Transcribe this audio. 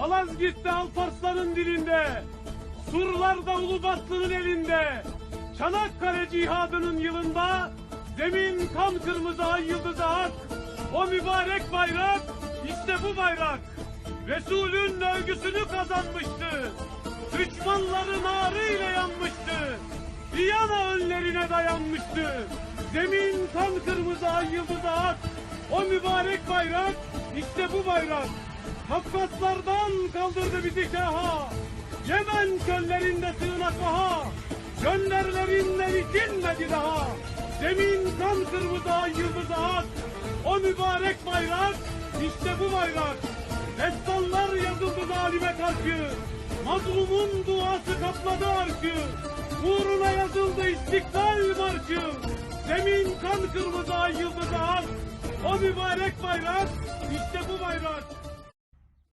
Malazgirt'te Alparslan'ın dilinde, surlarda Ulubatlı'nın elinde, Çanakkale cihadının yılında, zemin kan kırmızı ay yıldızı ak, o mübarek bayrak, işte bu bayrak. Resul'ün övgüsünü kazanmıştı. Düşmanların ağrıyla yanmıştı. Viyana önlerine dayanmıştı. Zemin kan kırmızı ay yıldızı ak. O mübarek bayrak, işte bu bayrak. Kafkaslardan kaldırdı bizi şaha. Yemen çöllerinde sığınak aha. Gönderlerinle itilmedi daha. Zemin kan kırmızı ay yıldızı ak. O mübarek bayrak, işte bu bayrak. Destanlar yazıldı zalime karşı. Mazlumun duası kapladı arşı. Uğruna yazıldı istiklal marşı. Zemin kan kırmızı ay yıldızı ak. O mübarek bayrak, işte bu bayrak.